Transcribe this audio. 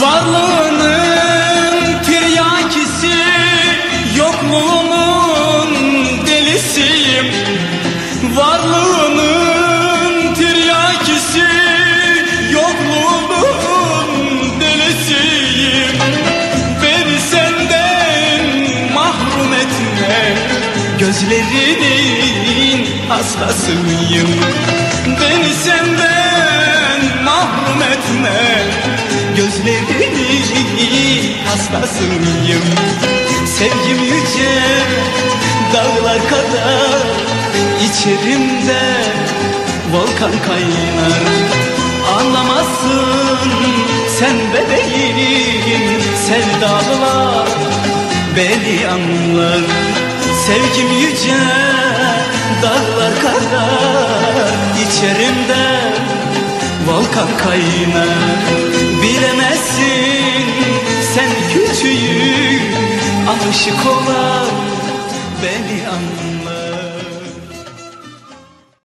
Varlığının tiryakisi Yokluğumun delisiyim? Varlığının tiryakisi Yokluğumun delisiyim? Beni senden mahrum etme Gözlerinin hastasıyım. Beni senden mahrum etme Gözlerinin hastasıyım. Sevgim yüce dağlar kadar içerimde volkan kaynar. Anlamazsın sen bebeğim sevdalılar beni anlar. Sevgim yüce dağlar kadar içerimde volkan kaynar küçüğüm aşık olan beni anlar